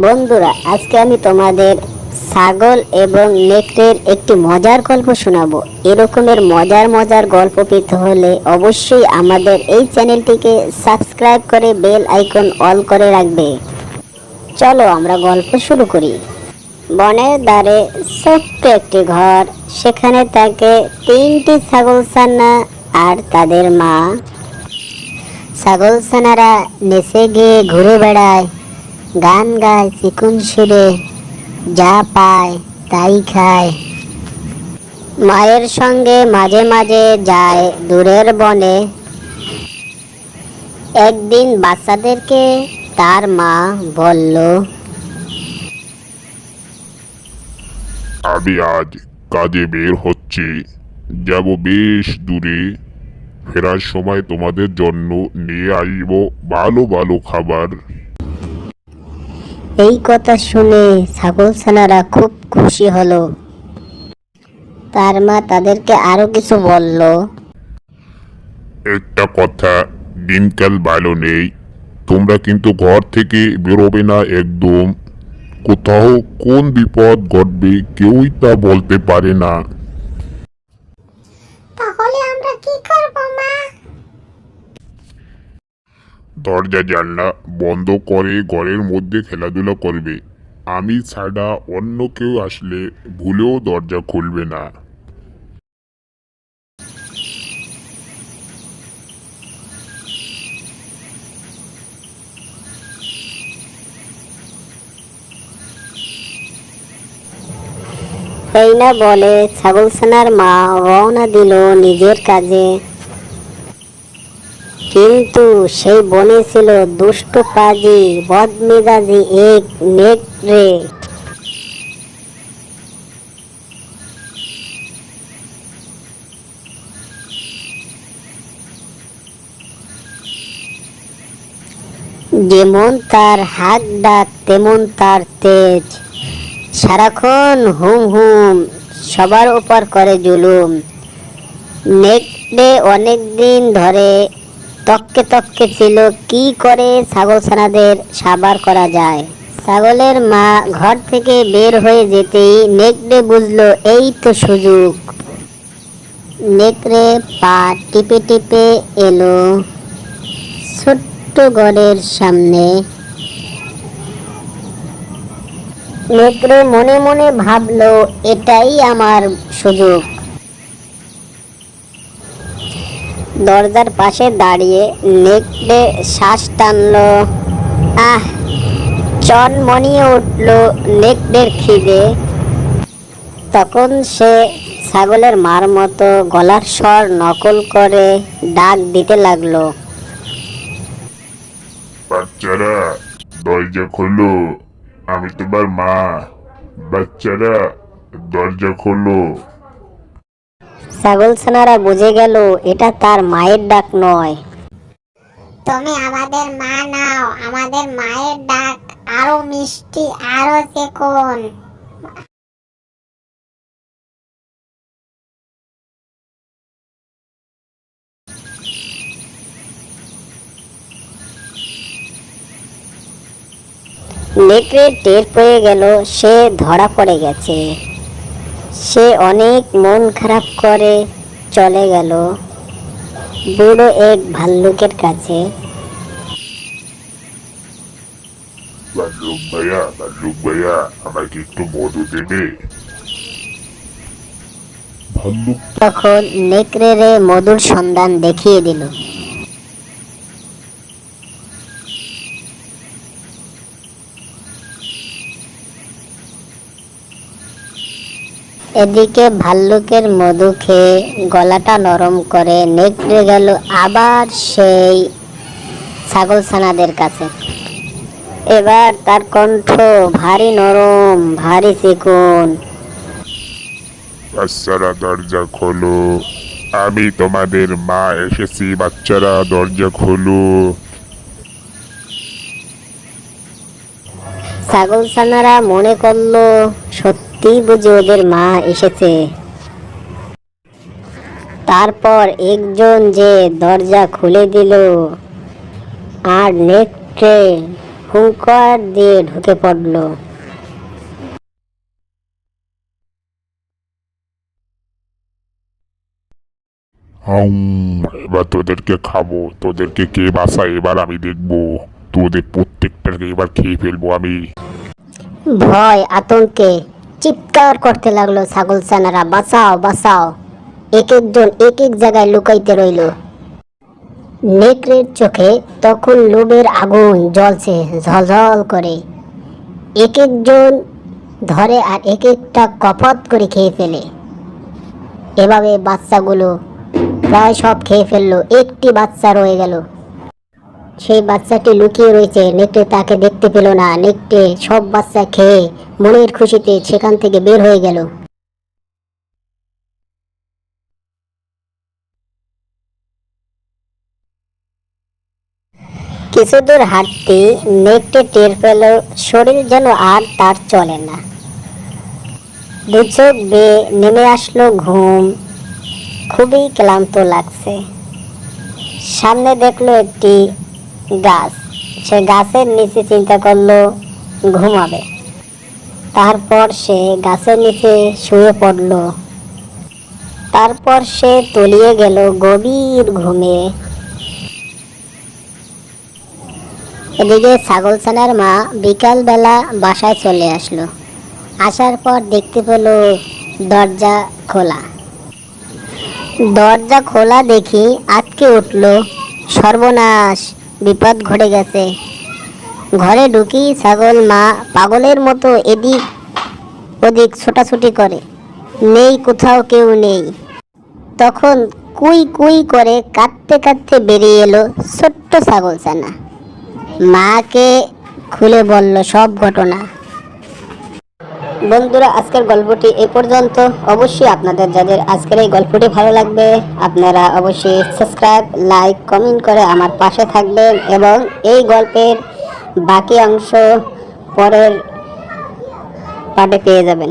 বন্ধুরা, আজকে আমি তোমাদের ছাগল এবং নেকড়ের একটি মজার গল্প শোনাবো। এরকমের মজার মজার গল্প পেতে হলে অবশ্যই আমাদের এই চ্যানেলটিকে সাবস্ক্রাইব করে বেল আইকন অল করে রাখবে। চলো আমরা গল্প শুরু করি। বনের দ্বারে ছোট্ট একটি ঘর, সেখানে থাকে তিনটি ছাগলছানা আর তাদের মা। ছাগলছানারা নেচে গিয়ে ঘুরে বেড়ায়। গান গায় চিকুন সুরে যা পায় তাই খায়। মায়ের সঙ্গে মাঝে মাঝে যায় দূরের বনে। একদিন বাচ্চাদেরকে তার মা বলল, আমি আজ কাজে বের হচ্ছি। যাব বেশ দূরে। ফেরার সময় তোমাদের জন্য নিয়ে আসব ভালো ভালো খাবার। এই কথা শুনে ছাগল ছাগলছানারা খুব খুশি হলো। তার মা তাদেরকে আরও কিছু বলল। একটা কথা, দিনকাল ভালো নেই। তোমরা কিন্তু ঘর থেকে বেরোবে না একদম। কোথাও কোন বিপদ ঘটবে কেউই তা বলতে পারে না তাহলে আমরা কি করব মা দরজা জানলা বন্ধ করে ঘরের মধ্যে খেলাধুলা করবে। আমি ছাড়া অন্য কেউ আসলে ভুলেও দরজা খুলবে না। এই না বলে মা রওনা দিল নিজের কাজে। কিন্তু সেই বনে ছিল দুষ্ট পাজি বদমেজাজি এক নেকড়ে। যেমন তার হাত ডাক তেমন তার তেজ। সারাক্ষণ হুম হুম, সবার উপর করে জুলুম। নেকড়ে অনেক দিন ধরে তককে তককে ছিল, কি করে ছাগল ছানাদের সাবার করা যায়? ছাগলের মা ঘর থেকে বের হয়ে যেতেই নেকড়ে বুঝলো, এই তো সুযোগ। নেকড়ে পা টিপে টিপে এলো ছোট্ট ঘরের সামনে। নেকড়ে মনে মনে ভাবলো, এটাই আমার সুযোগ। দরজার পাশে দাঁড়িয়ে নেকড়ে শ্বাস টানলো। আহ চন মনিয়ে উঠল নেকড়ের খিদে। তখন সে ছাগলের মার মতো গলার স্বর নকল করে ডাক দিতে লাগল। বাচ্চারা, দরজা খোলো। আমি তোমার মা। বাচ্চারা, দরজা খোলো। ছাগল ছানারা বুঝে গেল এটা তার মায়ের ডাক নয়। তুমি আমাদের মা নাও আমাদের মায়ের ডাক আরও মিষ্টি আরও চেকন। নেকড়ে টের পেয়ে গেল সে ধরা পড়ে গেছে। সে অনেক মন খারাপ করে চলে গেল। বুড়ো এক ভাল্লুকের কাছে। ভাল্লুক ভাইয়া ভাল্লুক ভাইয়া আমাকে একটু মধু দেবে? ভাল্লুক তখন নেকড়েরে মধুর সন্ধান দেখিয়ে দিল। এদিকে ভাল্লুকের মধু খেয়ে গলাটা নরম করে নেকড়ে গেল আবার সেই ছাগলছানাদের কাছে। এবার তার কণ্ঠ ভারী নরম ভারী চিকুন বাচ্চারা দরজা খোলো। আমি তোমাদের মা এসেছি বাচ্চারা দরজা খোলো। ছাগলছানারা মনে করল সত্যি বুঝি ওদের মা এসেছে। তারপর একজন যে দরজা খুলে দিল আর নেকড়ে হুঙ্কার দিয়ে ঢুকে পড়ল। এবার তোদেরকে খাব তোদেরকে কে বাসায় এবার আমি দেখব। তোদের প্রত্যেকটাকে এবার খেয়ে ফেলব আমি। ভয় আতঙ্কে চিৎকার করতে লাগল ছাগল ছানারা, বাঁচাও বাঁচাও। এক একজন এক এক জায়গায় লুকাইতে রইল। নেকড়ের চোখে তখন লোভের আগুন জ্বলছে, ঝলঝল করে। এক একজন ধরে আর এক একটা কপত করে খেয়ে ফেলে। এভাবে বাচ্চাগুলো প্রায় সব খেয়ে ফেলল। একটি বাচ্চা রয়ে গেল। সেই বাচ্চাটি লুকিয়ে রয়েছে। নেকড়ে তাকে দেখতে পেল না। নেকড়ে সব বাচ্চা খেয়ে মনের খুশিতে সেখান থেকে বের হয়ে গেল। কিছু দূর হাঁটতে নেকড়ে টের পেল, শরীর যেন আর তার চলে না। দু চোখ বেয়ে নেমে আসলো ঘুম। খুবই ক্লান্ত লাগছে। সামনে দেখল একটি গাছ। সে গাছের নিচে চিন্তা করল, ঘুমাবে। তারপর সে গাছের নিচে শুয়ে পড়ল। তারপর সে তলিয়ে গেল গভীর ঘুমে। এদিকে ছাগল ছানার মা বিকালবেলা বাসায় চলে আসলো। আসার পর দেখতে পেল দরজা খোলা। দরজা খোলা দেখি আটকে উঠল সর্বনাশ। বিপদ ঘটে গেছে। ঘরে ঢুকি ছাগল, মা পাগলের মতো এদিক ওদিক ছোটাছুটি করে। নেই কোথাও কেউ নেই। তখন কুই কুই করে কাঁদতে কাঁদতে বেরিয়ে এলো ছোট্ট ছাগল ছানা মাকে খুলে বলল, সব ঘটনা বন্ধুরা, আজকের গল্পটি এ পর্যন্ত। অবশ্যই আপনাদের যাদের আজকের এই গল্পটি ভালো লাগবে, আপনারা অবশ্যই সাবস্ক্রাইব লাইক কমেন্ট করে আমার পাশে থাকবেন এবং এই গল্পের বাকি অংশ পরের পার্টে পেয়ে যাবেন।